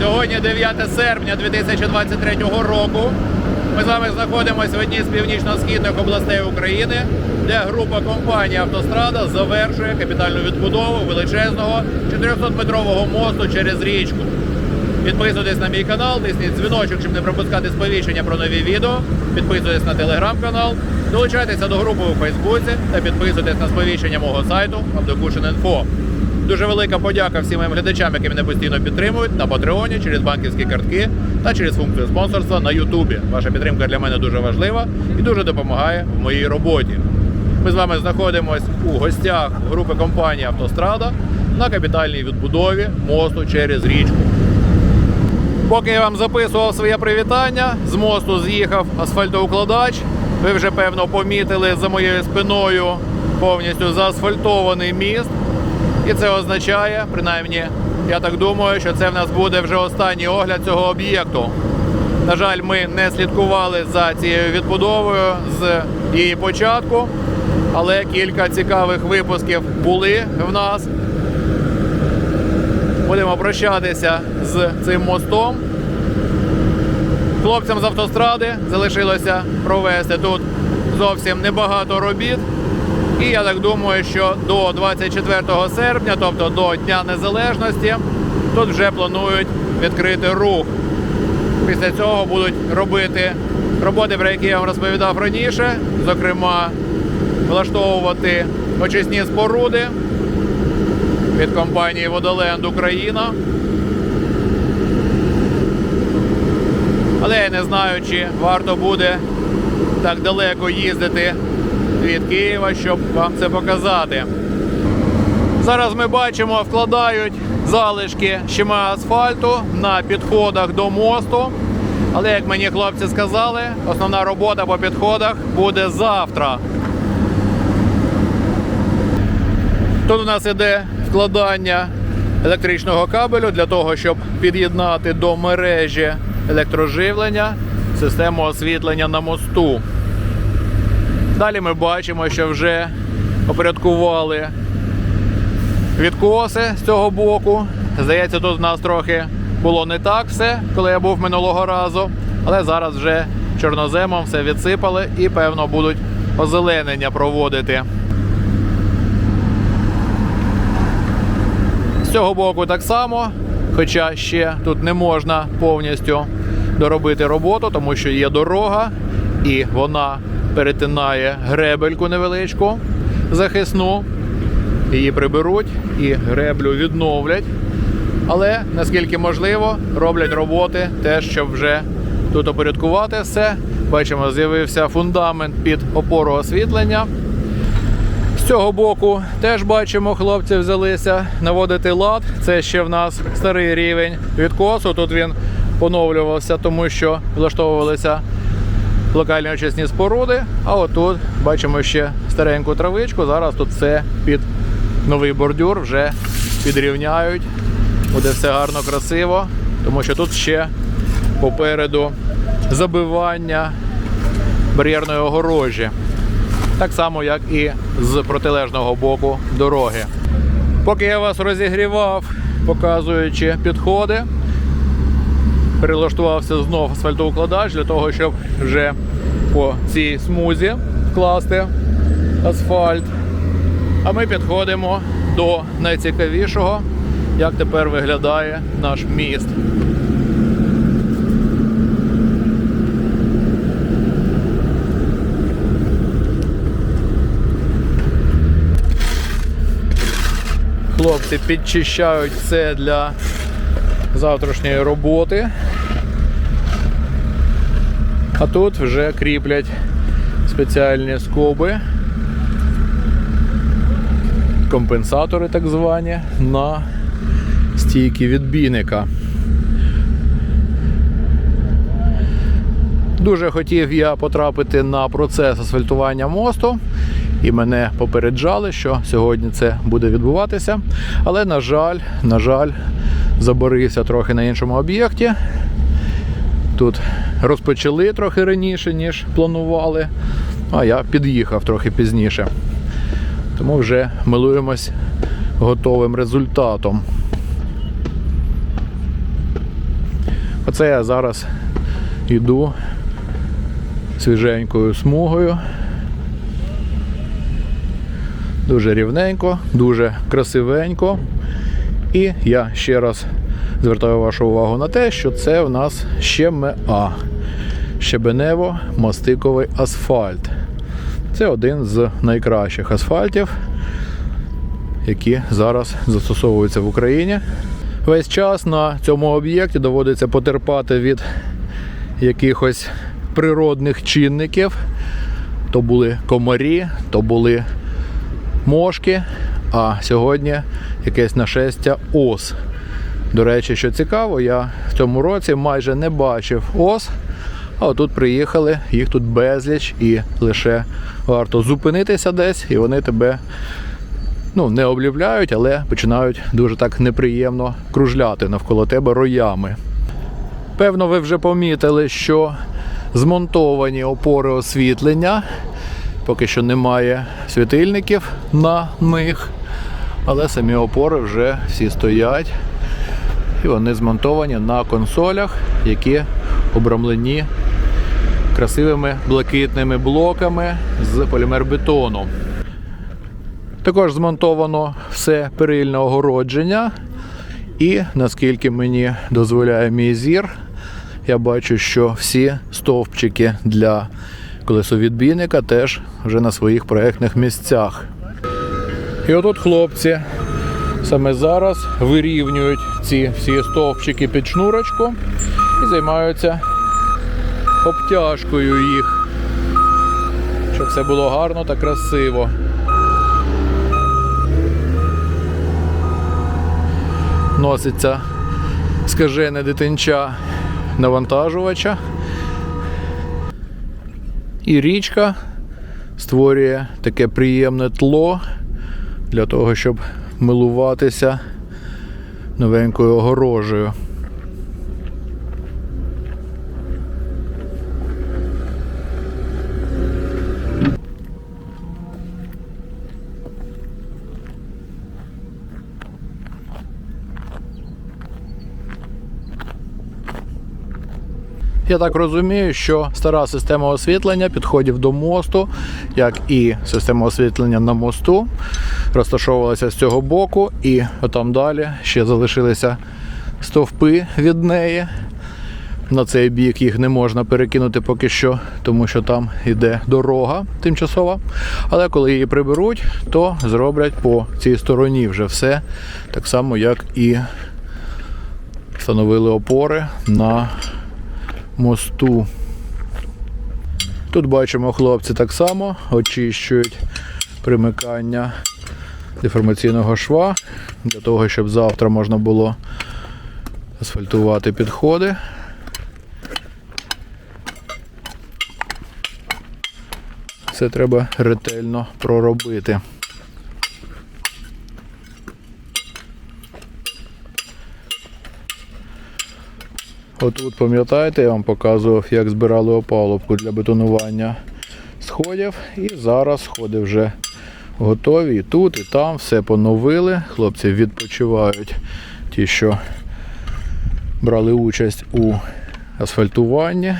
Сьогодні 9 серпня 2023 року. Ми з вами знаходимося в одній з північно-східних областей України, де група компанії Автострада завершує капітальну відбудову величезного 400-метрового мосту через річку. Підписуйтесь на мій канал, тисніть дзвіночок, щоб не пропускати сповіщення про нові відео. Підписуйтесь на телеграм-канал, долучайтеся до групи у Фейсбуці та підписуйтесь на сповіщення мого сайту Авдокушин.Інфо. Дуже велика подяка всім моїм глядачам, які мене постійно підтримують на Патреоні через банківські картки та через функцію спонсорства на Ютубі. Ваша підтримка для мене дуже важлива і дуже допомагає в моїй роботі. Ми з вами знаходимось у гостях групи компанії Автострада на капітальній відбудові мосту через річку. Поки я вам записував своє привітання, з мосту з'їхав асфальтоукладач. Ви вже певно помітили за моєю спиною повністю заасфальтований міст. І це означає, принаймні, я так думаю, що це в нас буде вже останній огляд цього об'єкту. На жаль, ми не слідкували за цією відбудовою з її початку, але кілька цікавих випусків були в нас. Будемо прощатися з цим мостом. Хлопцям з автостради залишилося провести тут зовсім небагато робіт. І я так думаю, що до 24 серпня, тобто до Дня Незалежності, тут вже планують відкрити рух. Після цього будуть робити роботи, про які я вам розповідав раніше, зокрема, влаштовувати очисні споруди від компанії Водоленд Україна. Але я не знаю, чи варто буде так далеко їздити від Києва, щоб вам це показати. Зараз ми бачимо, вкладають залишки щема асфальту на підходах до мосту. Але як мені хлопці сказали, основна робота по підходах буде завтра. Тут у нас іде вкладання електричного кабелю для того, щоб під'єднати до мережі електроживлення систему освітлення на мосту. Далі ми бачимо, що вже опорядкували відкоси з цього боку. Здається, тут в нас трохи було не так все, коли я був минулого разу. Але зараз вже чорноземом все відсипали і, певно, будуть озеленення проводити. З цього боку так само, хоча ще тут не можна повністю доробити роботу, тому що є дорога, і вона перетинає гребельку невеличку захисну. Її приберуть і греблю відновлять. Але наскільки можливо, роблять роботи теж, щоб вже тут опорядкувати все. Бачимо, з'явився фундамент під опору освітлення. З цього боку теж бачимо, хлопці взялися наводити лад. Це ще в нас старий рівень відкосу. Тут він поновлювався, тому що влаштовувалися локальні очисні споруди. А отут бачимо ще стареньку травичку. Зараз тут все під новий бордюр вже підрівняють. Буде все гарно, красиво, тому що тут ще попереду забивання бар'єрної огорожі. Так само, як і з протилежного боку дороги. Поки я вас розігрівав, показуючи підходи, перелаштувався знов асфальтоукладач для того, щоб вже по цій смузі вкласти асфальт. А ми підходимо до найцікавішого, як тепер виглядає наш міст. Хлопці підчищають все для завтрашньої роботи. А тут вже кріплять спеціальні скоби, компенсатори так звані, на стійки відбійника. Дуже хотів я потрапити на процес асфальтування мосту, і мене попереджали, що сьогодні це буде відбуватися. Але, на жаль, на жаль, заборився трохи на іншому об'єкті. Тут розпочали трохи раніше, ніж планували, а я під'їхав трохи пізніше. Тому вже милуємось готовим результатом. Оце я зараз йду свіженькою смугою. Дуже рівненько, дуже красивенько. І я ще раз звертаю вашу увагу на те, що це в нас ЩМА. Щебенево-мастиковий асфальт. Це один з найкращих асфальтів, які зараз застосовуються в Україні. Весь час на цьому об'єкті доводиться потерпати від якихось природних чинників. То були комарі, то були мошки, а сьогодні якесь нашестя ос. До речі, що цікаво, я в цьому році майже не бачив ос. А отут приїхали, їх тут безліч, і лише варто зупинитися десь, і вони тебе ну, не облюбляють, але починають дуже так неприємно кружляти навколо тебе роями. Певно, ви вже помітили, що змонтовані опори освітлення. Поки що немає світильників на них, але самі опори вже всі стоять. І вони змонтовані на консолях, які обрамлені красивими блакитними блоками з полімербетону. Також змонтовано все перильне огородження. І наскільки мені дозволяє мій зір, я бачу, що всі стовпчики для колесовідбійника теж вже на своїх проєктних місцях. І отут хлопці саме зараз вирівнюють ці всі стовпчики під шнурочку і займаються обтяжкою їх, щоб все було гарно та красиво. Носиться скажене дитинча навантажувача. І річка створює таке приємне тло для того, щоб милуватися новенькою огорожею. Я так розумію, що стара система освітлення підходів до мосту, як і система освітлення на мосту, розташовувалася з цього боку, і отам далі ще залишилися стовпи від неї. На цей бік їх не можна перекинути поки що, тому що там йде дорога тимчасова. Але коли її приберуть, то зроблять по цій стороні вже все, так само, як і встановили опори на мосту. Тут бачимо, хлопці так само очищують примикання деформаційного шва для того, щоб завтра можна було асфальтувати підходи. Це треба ретельно проробити. Отут, пам'ятаєте, я вам показував, як збирали опалубку для бетонування сходів. І зараз сходи вже готові. І тут, і там все поновили. Хлопці відпочивають ті, що брали участь у асфальтуванні.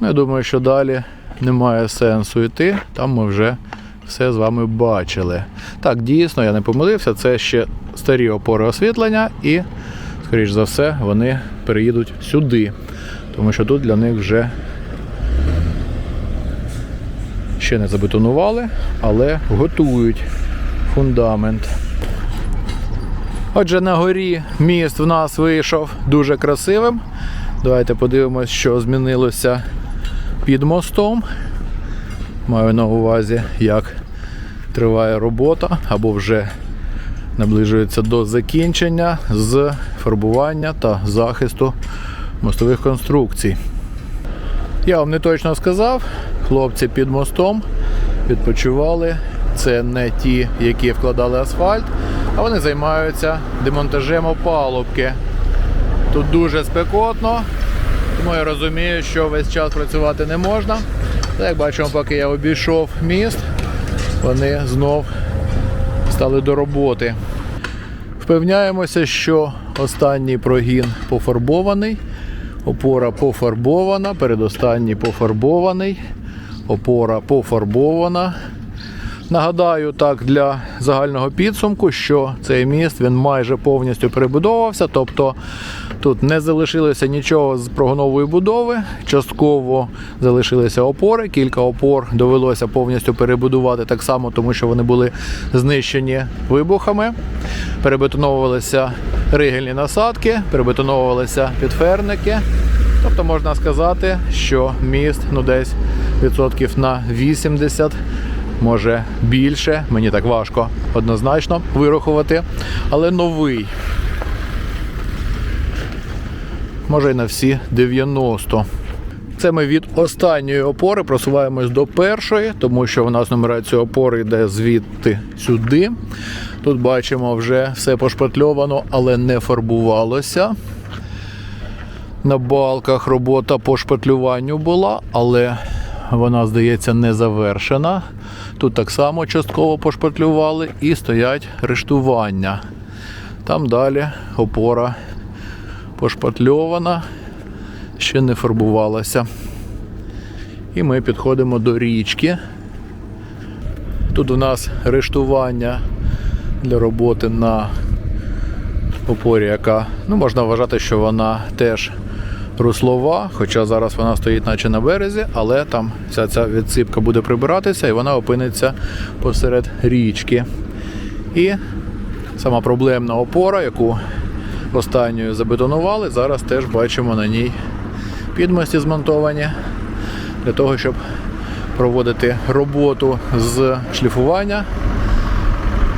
Ну, Я думаю, що далі немає сенсу йти. Там ми вже все з вами бачили. Так, дійсно, я не помилився, це ще старі опори освітлення, і, скоріш за все, вони переїдуть сюди. Тому що тут для них вже ще не забетонували, але готують фундамент. Отже, на горі міст в нас вийшов дуже красивим. Давайте подивимось, що змінилося під мостом. Маю на увазі, як триває робота або вже наближується до закінчення з фарбування та захисту мостових конструкцій. Я вам не точно сказав, хлопці під мостом відпочивали. Це не ті, які вкладали асфальт, а вони займаються демонтажем опалубки. Тут дуже спекотно, тому я розумію, що весь час працювати не можна. Як бачимо, поки я обійшов міст, вони знов стали до роботи. Впевняємося, що останній прогін пофарбований, опора пофарбована, передостанній пофарбований, опора пофарбована. Нагадаю так для загального підсумку, що цей міст він майже повністю перебудовувався, тобто тут не залишилося нічого з прогонової будови. Частково залишилися опори. Кілька опор довелося повністю перебудувати так само, тому що вони були знищені вибухами. Перебетоновувалися ригельні насадки, перебетоновувалися підферники. Тобто можна сказати, що міст ну десь відсотків на 80 може більше. Мені так важко однозначно вирахувати. Але новий. Може й на всі 90. Це ми від останньої опори просуваємось до першої, тому що в нас нумерація опори йде звідти сюди. Тут бачимо, вже все пошпатльовано, але не фарбувалося. На балках робота по шпатлюванню була, але вона, здається, не завершена. Тут так само частково пошпатлювали і стоять рештування. Там далі опора пошпатльована, ще не фарбувалася. І ми підходимо до річки. Тут у нас рештування для роботи на опорі, яка ну, можна вважати, що вона теж руслова, хоча зараз вона стоїть наче на березі, але там вся ця відсипка буде прибиратися і вона опиниться посеред річки. І сама проблемна опора, яку останньою забетонували, зараз теж бачимо на ній підмості змонтовані для того, щоб проводити роботу з шліфування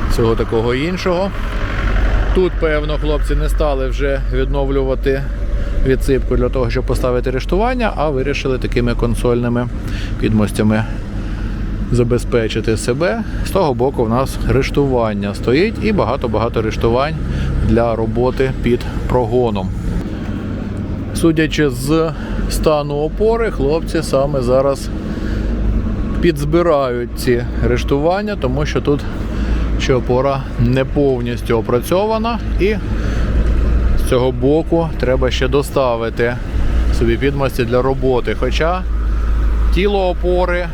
всього такого іншого. Тут, певно, хлопці не стали вже відновлювати відсипку для того, щоб поставити рештування, а вирішили такими консольними підмостями забезпечити себе. З того боку в нас рештування стоїть і багато-багато рештувань для роботи під прогоном. Судячи з стану опори, хлопці саме зараз підзбирають ці рештування, тому що тут ще опора не повністю опрацьована і цього боку треба ще доставити собі підмості для роботи. Хоча тіло опори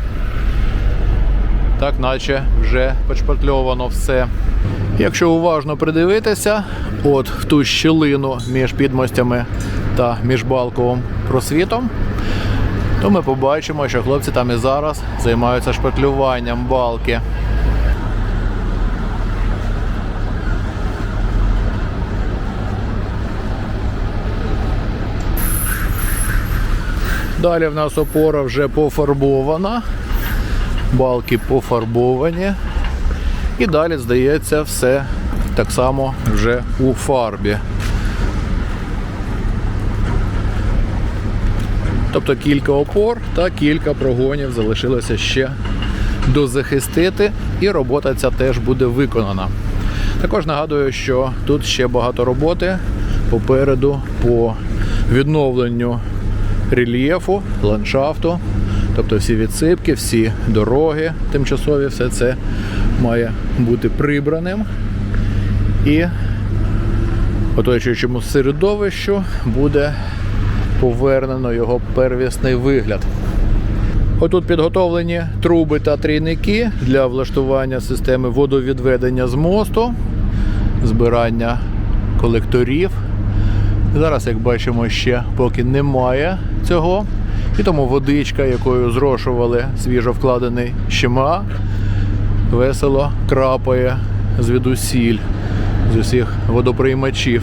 так наче вже почпатльовано все. Якщо уважно придивитися, от в ту щілину між підмостями та міжбалковим просвітом, то ми побачимо, що хлопці там і зараз займаються шпатлюванням балки. Далі в нас опора вже пофарбована, балки пофарбовані. І далі, здається, все так само вже у фарбі. Тобто кілька опор та кілька прогонів залишилося ще дозахистити, і робота ця теж буде виконана. Також нагадую, що тут ще багато роботи попереду по відновленню рельєфу, ландшафту, тобто всі відсипки, всі дороги тимчасові, все це має бути прибраним і оточуючому середовищу буде повернено його первісний вигляд. Отут підготовлені труби та трійники для влаштування системи водовідведення з мосту, збирання колекторів. Зараз, як бачимо, ще поки немає цього. І тому водичка, якою зрошували свіжо вкладений щема, весело крапає звідусіль, з усіх водоприймачів.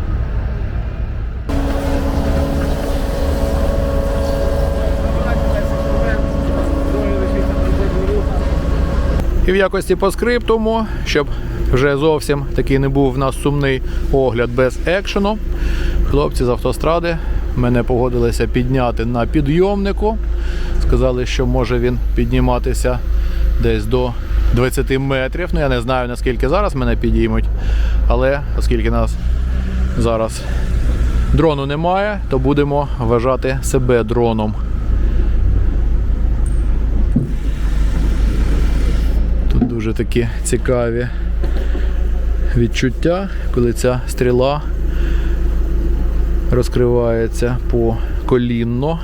І в якості по скриптуму, щоб вже зовсім такий не був в нас сумний огляд без екшену. Хлопці з автостради мене погодилися підняти на підйомнику. Сказали, що може він підніматися десь до 20 метрів. Ну я не знаю наскільки зараз мене підіймуть, але оскільки нас зараз дрону немає, то будемо вважати себе дроном. Тут дуже такі цікаві відчуття, коли ця стріла розкривається по колінно.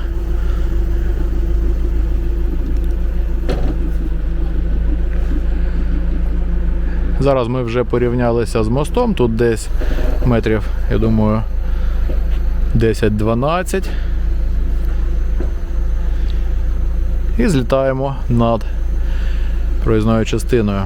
Зараз ми вже порівнялися з мостом, тут десь метрів, я думаю, 10-12. І злітаємо над проїзною частиною.